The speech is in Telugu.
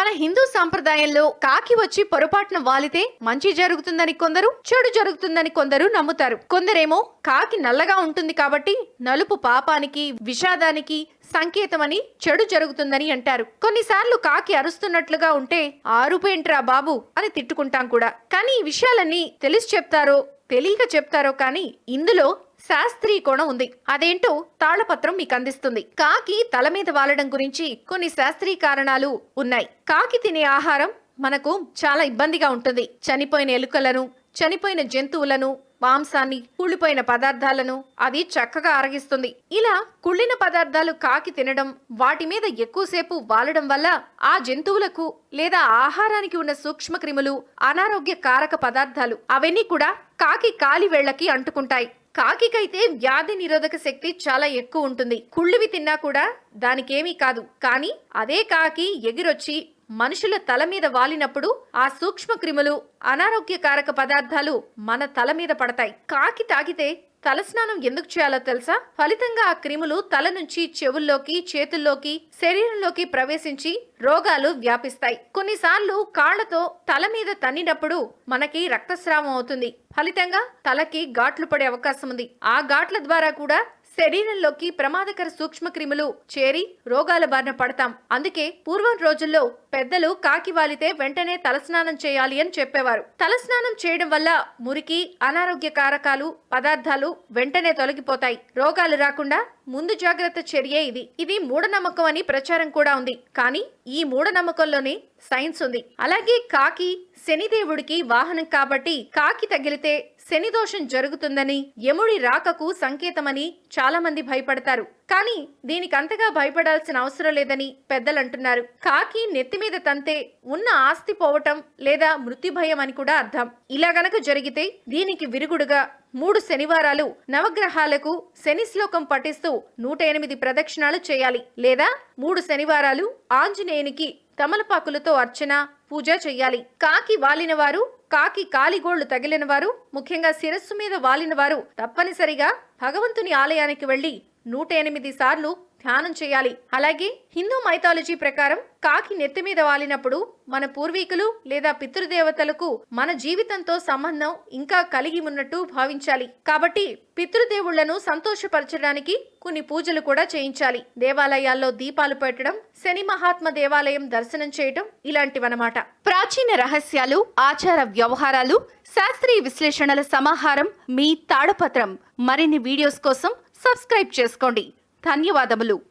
మన హిందూ సాంప్రదాయంలో కాకి వచ్చి పొరపాటున వాలితే మంచి జరుగుతుందని కొందరు చెడు జరుగుతుందని కొందరు నమ్ముతారు. కొందరేమో కాకి నల్లగా ఉంటుంది కాబట్టి నలుపు పాపానికి విషాదానికి సంకేతమని చెడు జరుగుతుందని అంటారు. కొన్నిసార్లు కాకి అరుస్తున్నట్లుగా ఉంటే ఆరుపేంట్రా బాబు అని తిట్టుకుంటాం కూడా. కానీ ఈ విషయాలన్నీ తెలిసి చెప్తారో తెలియక చెప్తారో కానీ ఇందులో శాస్త్రీకోణం ఉంది. అదేంటో తాళపత్రం మీకు అందిస్తుంది కాకి తల మీద వాలడం గురించి కొన్ని శాస్త్రీయ కారణాలు ఉన్నాయి. కాకి తినే ఆహారం మనకు చాలా ఇబ్బందిగా ఉంటుంది. చనిపోయిన ఎలుకలను చనిపోయిన జంతువులను మాంసాన్ని కుళ్ళిపోయిన పదార్థాలను అది చక్కగా అరగిస్తుంది ఇలా కుళ్ళిన పదార్థాలు కాకి తినడం వాటి మీద ఎక్కువసేపు వాలడం వల్ల ఆ జంతువులకు లేదా ఆహారానికి ఉన్న సూక్ష్మక్రిములు అనారోగ్య కారక పదార్థాలు అవన్నీ కూడా కాకి కాలి వేళ్ళకి అంటుకుంటాయి. కాకికైతే వ్యాధి నిరోధక శక్తి చాలా ఎక్కువ ఉంటుంది. కుళ్ళువి తిన్నా కూడా దానికేమీ కాదు. కానీ అదే కాకి ఎగిరొచ్చి మనుషుల తల మీద వాలినప్పుడు ఆ సూక్ష్మ క్రిములు అనారోగ్యకారక పదార్థాలు మన తల మీద పడతాయి. కాకి తాగితే తలస్నానం ఎందుకు చేయాలో తెలుసా? ఫలితంగా ఆ క్రిములు తల నుంచి చెవుల్లోకి చేతుల్లోకి శరీరంలోకి ప్రవేశించి రోగాలు వ్యాపిస్తాయి. కొన్నిసార్లు కాళ్ళతో తల మీద తన్నినప్పుడు మనకి రక్తస్రావం అవుతుంది. ఫలితంగా తలకి ఘాట్లు పడే అవకాశం ఉంది. ఆ ఘాట్ల ద్వారా కూడా శరీరంలోకి ప్రమాదకర సూక్ష్మక్రిములు చేరి రోగాల బారిన పడతాం. అందుకే పూర్వం రోజుల్లో పెద్దలు కాకి వాలితే వెంటనే తలస్నానం చేయాలి అని చెప్పేవారు. తలస్నానం చేయడం వల్ల మురికి అనారోగ్య కారకాలు పదార్థాలు వెంటనే తొలగిపోతాయి. రోగాలు రాకుండా ముందు జాగ్రత్త చర్యే ఇది. ఇది మూఢనమ్మకం అని ప్రచారం కూడా ఉంది. కానీ ఈ మూఢనమ్మకంలోనే సైన్స్ ఉంది. అలాగే కాకి శనిదేవుడికి వాహనం కాబట్టి కాకి తగిలితే శని దోషం జరుగుతుందని యముడి రాకకు సంకేతమని చాలా మంది భయపడతారు. కానీ దీనికి అంతగా భయపడాల్సిన అవసరం లేదని పెద్దలు అంటున్నారు కాకి నెత్తి మీద తంతే ఉన్న ఆస్తి పోవటం లేదా మృత్యు భయం అని కూడా అర్థం. ఇలా గనక జరిగితే దీనికి విరుగుడుగా మూడు శనివారాలు నవగ్రహాలకు శని శ్లోకం పఠిస్తూ నూట ఎనిమిది ప్రదక్షిణాలు చేయాలి. లేదా మూడు శనివారాలు ఆంజనేయునికి తమలపాకులతో అర్చన పూజ చెయ్యాలి కాకి వాలిన వారు కాకి కాలిగోళ్ళు తగిలిన వారు ముఖ్యంగా శిరస్సు మీద వాలిన వారు తప్పనిసరిగా భగవంతుని ఆలయానికి వెళ్ళి నూట ఎనిమిది సార్లు ధ్యానం చేయాలి. అలాగే హిందూ మైథాలజీ ప్రకారం కాకి నెత్తి మీద వాలినప్పుడు మన పూర్వీకులు లేదా పితృదేవతలకు మన జీవితంతో సంబంధం ఇంకా కలిగి ఉన్నట్టు భావించాలి. కాబట్టి పితృదేవుళ్ళను సంతోషపరచడానికి కొన్ని పూజలు కూడా చేయించాలి. దేవాలయాల్లో దీపాలు పెట్టడం శని మహాత్మ దేవాలయం దర్శనం చేయటం ఇలాంటివన్నమాట. ప్రాచీన రహస్యాలు ఆచార వ్యవహారాలు శాస్త్రీయ విశ్లేషణల సమాహారం మీ తాడపత్రం. మరిన్ని వీడియోస్ కోసం సబ్స్క్రైబ్ చేసుకోండి. ధన్యవాదములు.